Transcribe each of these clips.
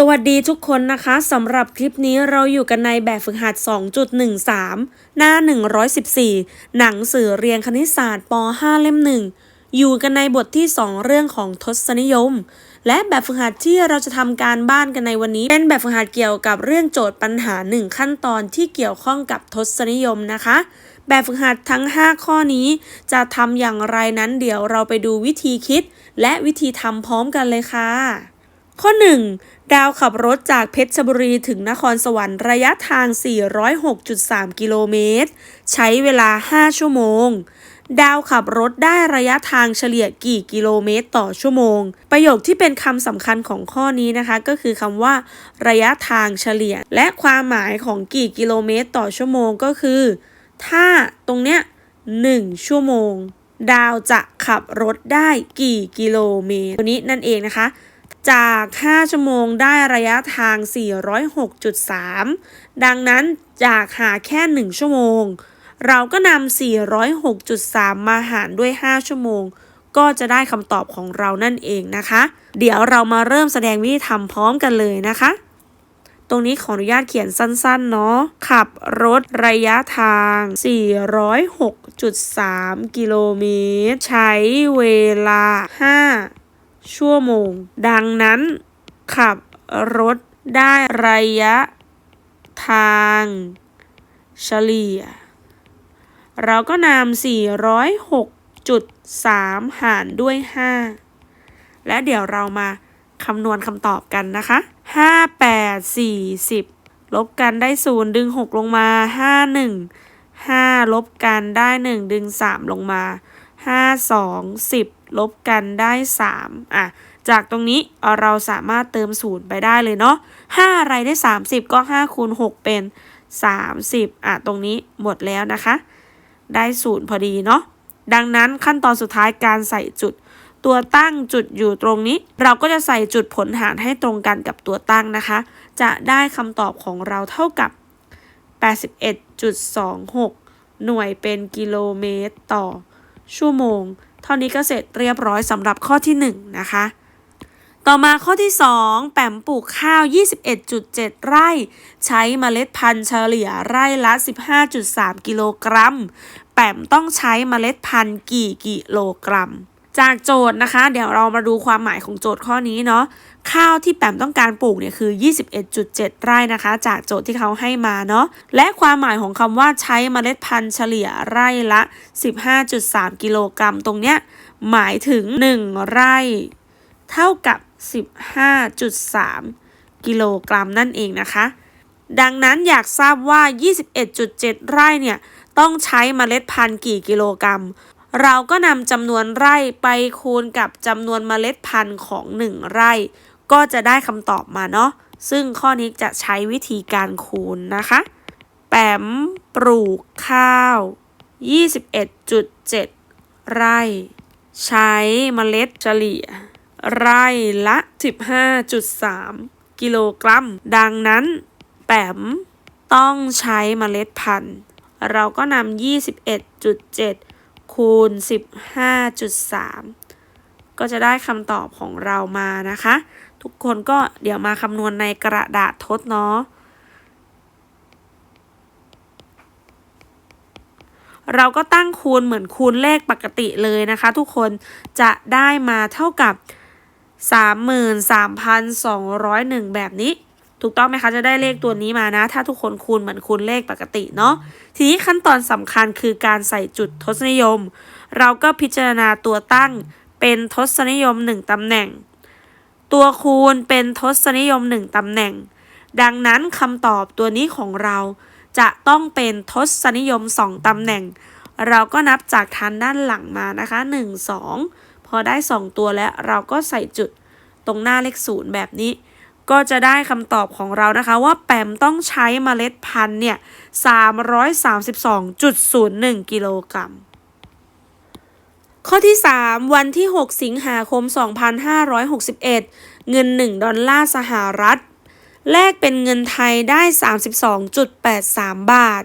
สวัสดีทุกคนนะคะสำหรับคลิปนี้เราอยู่กันในแบบฝึกหัด 2.13 หน้า 114 หนังสือเรียนคณิตศาสตร์ป .5 เล่มหนึ่งอยู่กันในบทที่ 2 เรื่องของทศนิยม และแบบฝึกหัดที่เราจะทำการบ้านกันในวันนี้ เป็นแบบฝึกหัดเกี่ยวกับเรื่องโจทย์ปัญหา 1 ขั้นตอนที่เกี่ยวข้องกับทศนิยมนะคะ แบบฝึกหัดทั้ง 5 ข้อนี้ จะทำอย่างไรนั้นเดี๋ยวเราไปดูวิธีคิด และวิธีทำพร้อมกันเลยค่ะ ข้อ 1. ดาวขับรถจากเพชรบุรีถึงนครสวรรค์ระยะทาง 406.3 กิโลเมตร ใช้เวลา 5 ชั่วโมง ดาวขับรถได้ระยะทางเฉลี่ยกี่กิโลเมตรต่อชั่วโมง ประโยคที่เป็นคำสำคัญของข้อนี้นะคะ ก็คือคำว่า ระยะทางเฉลี่ย และความหมายของกี่กิโลเมตรต่อชั่วโมงก็คือ ถ้าตรงเนี้ย 1 ชั่วโมง ดาวจะขับรถได้กี่กิโลเมตรตัวนี้นั่นเองนะคะ จาก 5 ชั่วโมงได้ระยะทาง 406.3 ดังนั้นจากหาแค่ 1 ชั่วโมง เราก็นำ 406.3 มาหารด้วย 5 ชั่วโมง ก็จะได้คำตอบของเรานั่นเองนะคะ เดี๋ยวเรามาเริ่มแสดงวิธีทำพร้อมกันเลยนะคะ ตรงนี้ขออนุญาตเขียนสั้นๆ เนาะ ขับรถระยะทาง 406.3 กิโลเมตร ใช้เวลา 5 ชั่วโมง ดังนั้น ขับรถได้ระยะทางเฉลี่ย เราก็นำ406.3 หารด้วย 5 และเดี๋ยวเรามาคำนวณคำตอบกันนะคะ 5 8 40ลบกันได้ 0 ดึง 6 ลงมา 5 1 5 ลบกันได้ 1 ดึง 3 ลงมา 5 2 10 ลบกันได้ 3 อะ จากตรงนี้เราสามารถเติม0ไปได้เลยเนาะ5อะไรได้ 30 ก็ 5 คูณ 6 เป็น 30 อะ ตรงนี้หมดแล้วนะคะ ได้0พอดีเนาะ ดังนั้นขั้นตอนสุดท้ายการใส่จุด ตัวตั้งจุดอยู่ตรงนี้ เราก็จะใส่จุดผลหารให้ตรงกันกับตัวตั้งนะคะ จะได้คำตอบของเราเท่ากับ 81.26 หน่วยเป็นกิโลเมตรต่อ ชั่วโมง เท่านี้ก็เสร็จเรียบร้อยสำหรับข้อที่ 1 นะคะ ต่อมาข้อที่ 2 แปมปลูกข้าว 21.7 ไร่ ใช้เมล็ดพันธุ์เฉลี่ยไร่ละ 15.3 กิโลกรัม แปมต้องใช้เมล็ดพันธุ์กี่กิโลกรัม จากโจทย์นะคะ เดี๋ยวเรามาดูความหมายของโจทย์ข้อนี้เนาะข้าวที่แปมต้องการปลูกเนี่ยคือ 21.7 ไร่นะคะ จากโจทย์ที่เขาให้มาเนาะและความหมายของคำว่าใช้เมล็ดพันธุ์เฉลี่ยไร่ละ 15.3 กิโลกรัมตรงเนี้ยหมายถึง 1 ไร่ เท่ากับ 15.3 กิโลกรัมนั่นเองนะคะ ดังนั้นอยากทราบว่า 21.7 ไร่เนี่ยต้องใช้เมล็ดพันธุ์กี่กิโลกรัม เราก็นำจำนวนไร่ไปคูณกับจำนวนเมล็ดพันธุ์ของ 1 ไร่ ก็จะได้คำตอบมาเนาะซึ่งข้อนี้จะใช้วิธีการคูณนะคะ แปมปลูกข้าว 21.7 ไร่ ใช้เมล็ดเฉลี่ย ไร่ละ 15.3 กิโลกรัม ดังนั้น แปมต้องใช้เมล็ดพันธุ์ เราก็นำ21.7 คูณ 15.3 ก็จะได้คำตอบของเรามานะคะ ทุกคนก็เดี๋ยวมาคำนวณในกระดาษทดเนาะเราก็ตั้งคูณเหมือนคูณเลขปกติเลยนะคะ ทุกคนจะได้มาเท่ากับ 33,201 แบบนี้ ถูกต้องไหมคะจะได้เลขตัวนี้มานะ ถ้าทุกคนคูณเหมือนคูณเลขปกติเนาะทีนี้ขั้นตอนสำคัญคือการใส่จุดทศนิยม เราก็พิจารณาตัวตั้งเป็นทศนิยม 1ตำแหน่ง ตัวคูณเป็นทศนิยม 1ตำแหน่ง ดังนั้นคำตอบตัวนี้ของเราจะต้องเป็นทศนิยม 2ตำแหน่ง เราก็นับจากทันด้านหลังมานะคะ 1 2 พอได้ 2 ตัวแล้วเราก็ใส่จุดตรงหน้าเลขศูนย์แบบนี้ ก็จะได้คำตอบของเรานะคะว่าแปมต้องใช้เมล็ดพันธุ์เนี่ย 332.01 กิโลกรัม ข้อที่ 3 วันที่ 6 สิงหาคม 2561 เงิน 1 ดอลลาร์สหรัฐ แลกเป็นเงินไทยได้ 32.83 บาท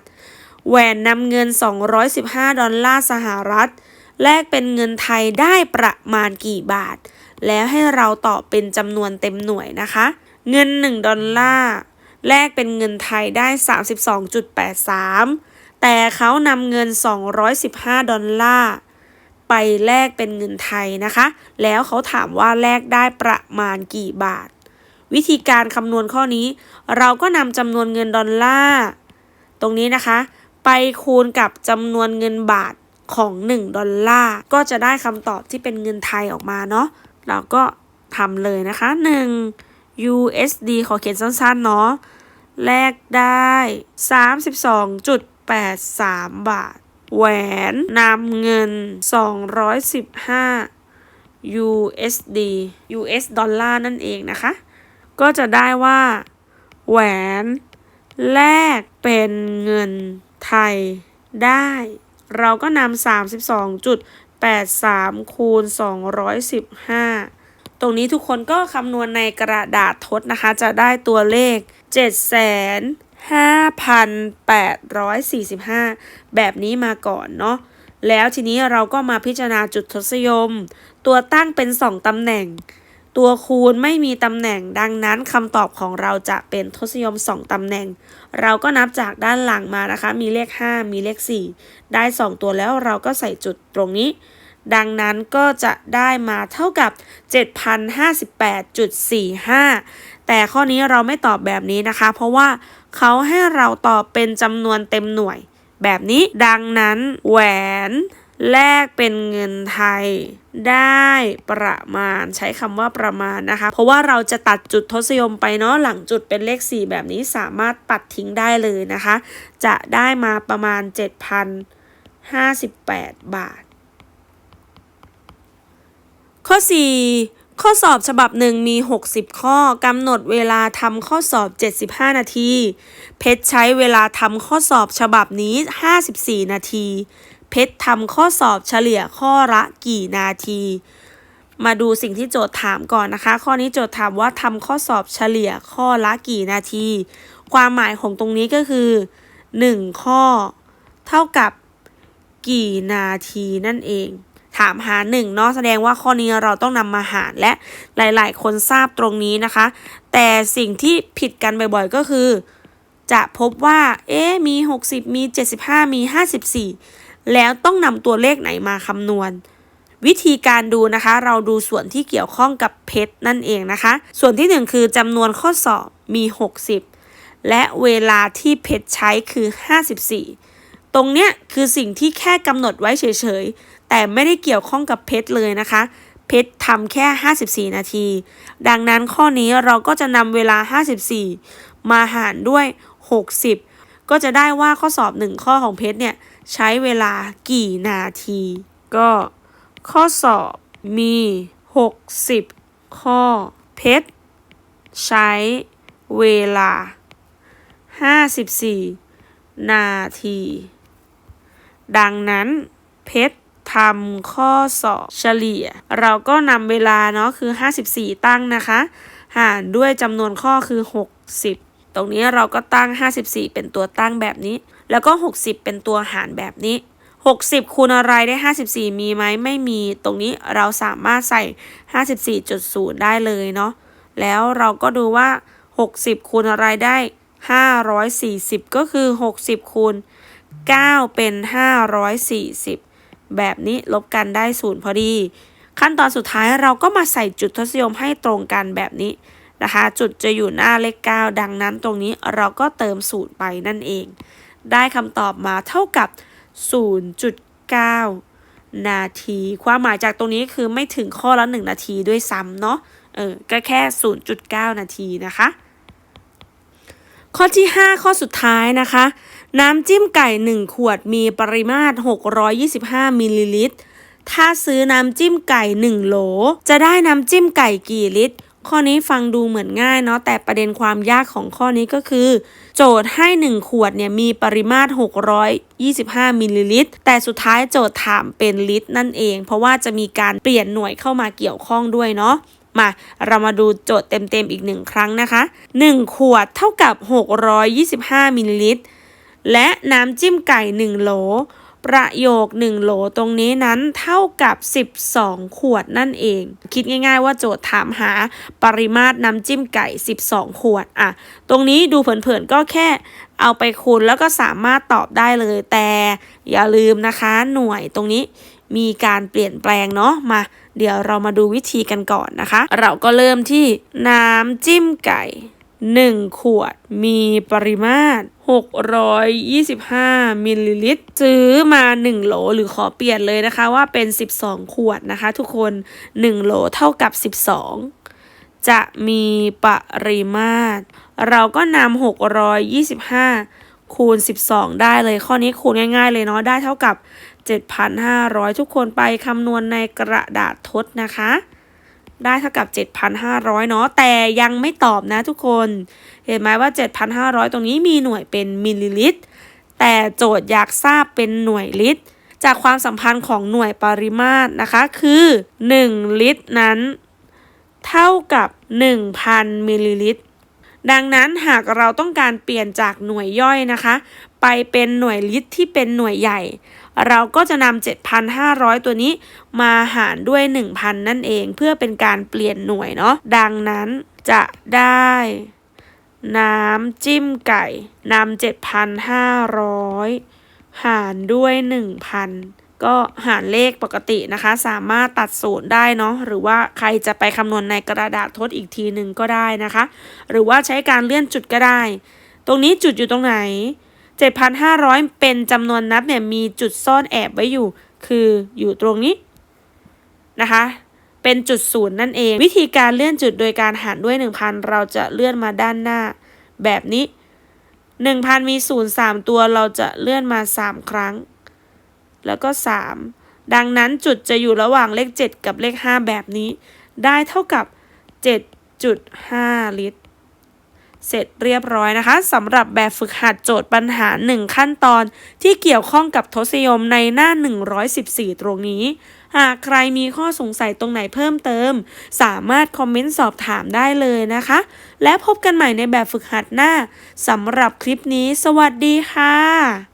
แหวนนำเงิน 215 ดอลลาร์สหรัฐ แลกเป็นเงินไทยได้ประมาณกี่บาทแล้วให้เราตอบเป็นจำนวนเต็มหน่วยนะคะ เงิน 1 ดอลลาร์แลกเป็นเงินไทยได้ 32.83 แต่เขานำเงิน 215 ดอลลาร์ไปแลกเป็นเงินไทยนะคะ แล้วเขาถามว่าแลกได้ประมาณกี่บาท วิธีการคำนวณข้อนี้ เราก็นำจำนวนเงินดอลลาร์ตรงนี้นะคะ ไปคูณกับจำนวนเงินบาทของ 1 ดอลลาร์ก็จะได้คำตอบที่เป็นเงินไทยออกมาเนาะเราก็ทำเลยนะคะ 1 USD ขอเขียนสั้นๆเนาะ แลกได้ 32.83 บาท แหวนนำเงิน 215 USD US ดอลลาร์นั่นเองนะคะ ก็จะได้ว่า แหวนแลกเป็นเงินไทยได้ เราก็นำ32.83 คูณ 215 ตรงนี้ทุกคนก็คำนวณในกระดาษทดนะคะ จะได้ตัวเลข 7,5,845 แบบนี้มาก่อนเนาะแล้วทีนี้เราก็มาพิจารณาจุดทศยม ตัวตั้งเป็น 2ตำแหน่ง ตัวคูณไม่มีตำแหน่งดังนั้นคำตอบของเราจะเป็นทศยม 2ตำแหน่ง เราก็นับจากด้านหลังมานะคะ มีเลข 5 มีเลข 4 ได้ 2 ตัวแล้วเราก็ใส่จุดตรงนี้ ดังนั้นก็จะได้มาเท่ากับ 7,058.45 แต่ข้อนี้เราไม่ตอบแบบนี้นะคะ เพราะว่าเขาให้เราตอบเป็นจำนวนเต็มหน่วย แบบนี้ดังนั้นแหวนแลกเป็นเงินไทยได้ประมาณใช้คำว่าประมาณนะคะ เพราะว่าเราจะตัดจุดทศนิยมไปเนาะหลังจุดเป็นเลข 4 แบบนี้สามารถปัดทิ้งได้เลยนะคะ จะได้มาประมาณ 7,058 บาท ข้อ 4 ข้อสอบฉบับหนึ่งมี 60 ข้อกำหนดเวลาทำข้อสอบ 75 นาที เพชรใช้เวลาทำข้อสอบฉบับนี้ 54 นาที เพชรทำข้อสอบเฉลี่ยข้อละกี่นาที มาดูสิ่งที่โจทย์ถามก่อนนะคะ ข้อนี้โจทย์ถามว่าทำข้อสอบเฉลี่ยข้อละกี่นาที ความหมายของตรงนี้ก็คือ 1 ข้อ เท่ากับกี่นาทีนั่นเอง ถามหา1เนาะแสดงว่าข้อนี้เราต้องนำมาหารและหลายๆ คนทราบตรงนี้นะคะ แต่สิ่งที่ผิดกันบ่อยๆก็คือ จะพบว่า เอ๊มี 60 มี 75 มี 54 แล้วต้องนำตัวเลขไหนมาคำนวณ วิธีการดูนะคะ เราดูส่วนที่เกี่ยวข้องกับเพชรนั่นเองนะคะ ส่วนที่ 1 คือจำนวนข้อสอบมี 60 และเวลาที่เพชรใช้คือ 54ตรงเนี้ยคือสิ่งที่แค่กำหนดไว้เฉย แต่ไม่ได้เกี่ยวข้องกับเพชรเลยนะคะ เพชรทำแค่ 54 นาที ดังนั้นข้อนี้เราก็จะนำเวลา 54 มาหารด้วย 60 ก็จะได้ว่าข้อสอบ 1 ข้อของเพชรเนี่ยใช้เวลากี่นาที ก็ข้อสอบมี 60 ข้อ เพชรใช้เวลา 54 นาที ดังนั้นเพชร ทำข้อสอบเฉลี่ย เราก็นำเวลาเนาะคือ 54 ตั้งนะคะ หารด้วยจำนวนข้อคือ 60 ตรงนี้เราก็ตั้ง 54 เป็นตัวตั้งแบบนี้ แล้วก็ 60 เป็นตัวหารแบบนี้ 60 คูณอะไรได้ 54 มีไหมไม่มี ตรงนี้เราสามารถใส่ 54.0 ได้เลยเนาะ แล้วเราก็ดูว่า 60 คูณอะไรได้540 ก็คือ 60 คูณ 9 เป็น 540 แบบนี้ลบกันได้ศูนย์พอดี ขั้นตอนสุดท้ายเราก็มาใส่จุดทศนิยมให้ตรงกันแบบนี้นะคะ จุดจะอยู่หน้าเลข 9 ดังนั้นตรงนี้เราก็เติมศูนย์ไปนั่นเอง ได้คำตอบมาเท่ากับ 0.9 นาที ความหมายจากตรงนี้คือไม่ถึงข้อละ 1 นาทีด้วยซ้ำเนาะเออก็แค่ 0.9 นาทีนะคะ ข้อที่ 5 ข้อสุดท้ายนะคะ น้ำจิ้มไก่ 1 ขวดมีปริมาตร 625มิลลิลิตร ถ้าซื้อน้ำจิ้มไก่ 1 โหล จะได้น้ำจิ้มไก่กี่ลิตร ข้อนี้ฟังดูเหมือนง่ายเนาะ แต่ประเด็นความยากของข้อนี้ก็คือ โจทย์ให้ 1 ขวดเนี่ยมีปริมาตร 625มิลลิลิตร แต่สุดท้ายโจทย์ถามเป็นลิตรนั่นเอง เพราะว่าจะมีการเปลี่ยนหน่วยเข้ามาเกี่ยวข้องด้วยเนาะมาเรามาดูโจทย์เต็มๆอีกหนึ่งครั้งนะคะ 1 ขวดเท่ากับ 625มิลลิลิตร และน้ำจิ้มไก่ 1 โหล ประโยค 1 โหลตรงนี้นั้นเท่ากับ 12 ขวดนั่นเอง คิดง่ายๆว่าโจทย์ถามหาปริมาตรน้ำจิ้มไก่ 12 ขวดอะ ตรงนี้ดูเผินๆก็แค่เอาไปคูณแล้วก็สามารถตอบได้เลย แต่อย่าลืมนะคะหน่วยตรงนี้มีการเปลี่ยนแปลงเนาะมา เดี๋ยวเรามาดูวิธีกันก่อนนะคะ เราก็เริ่มที่น้ำจิ้มไก่ 1 ขวดมีปริมาตร 625 มิลลิลิตร ซื้อมา 1 โหลหรือขอเปลี่ยนเลยนะคะว่าเป็น 12 ขวดนะคะ ทุกคน 1 โหลเท่ากับ 12 จะมีปริมาตร เราก็นำ625 คูณ 12 ได้เลยข้อนี้คูณง่าย ๆ เลยเนาะได้เท่ากับ 7,500 ทุกคนไปคำนวณในกระดาษทดนะคะ ได้เท่ากับ 7,500 เนาะแต่ยังไม่ตอบนะทุกคน เห็นไหมว่า 7,500 ตรงนี้มีหน่วยเป็นมิลลิลิตร แต่โจทย์อยากทราบเป็นหน่วยลิตร จากความสัมพันธ์ของหน่วยปริมาตรนะคะ คือ 1 ลิตรนั้น เท่ากับ 1,000 มิลลิลิตร ดังนั้นหากเราต้องการเปลี่ยนจากหน่วยย่อยนะคะ ไปเป็นหน่วยลิตรที่เป็นหน่วยใหญ่ เราก็จะนำ7,500 ตัวนี้มาหารด้วย 1,000 นั่นเอง เพื่อเป็นการเปลี่ยนหน่วยเนาะ ดังนั้นจะได้ น้ำจิ้มไก่นำ7,500 หารด้วย 1,000ก็หารเลขปกตินะคะ สามารถตัดศูนย์ได้เนาะหรือว่าใครจะไปคำนวณในกระดาษทดอีกทีหนึ่งก็ได้นะคะ หรือว่าใช้การเลื่อนจุดก็ได้ ตรงนี้จุดอยู่ตรงไหน 7,500 เป็นจำนวนนับเนี่ยมีจุดซ่อนแอบไว้อยู่ คืออยู่ตรงนี้นะคะ เป็นจุดศูนย์นั่นเอง วิธีการเลื่อนจุดโดยการหารด้วย 1,000 เราจะเลื่อนมาด้านหน้า แบบนี้ 1,000 มีศูนย์3ตัวเราจะเลื่อนมา 3 ครั้ง แล้วก็ 3 ดังนั้นจุดจะอยู่ระหว่างเลข 7 กับเลข 5 แบบนี้ ได้เท่ากับ 7.5 ลิตร เสร็จเรียบร้อยนะคะสำหรับแบบฝึกหัดโจทย์ปัญหา 1 ขั้นตอน ที่เกี่ยวข้องกับทศนิยมในหน้า 114 ตรงนี้ หากใครมีข้อสงสัยตรงไหนเพิ่มเติม สามารถคอมเมนต์สอบถามได้เลยนะคะ และพบกันใหม่ในแบบฝึกหัดหน้าสำหรับคลิปนี้ สวัสดีค่ะ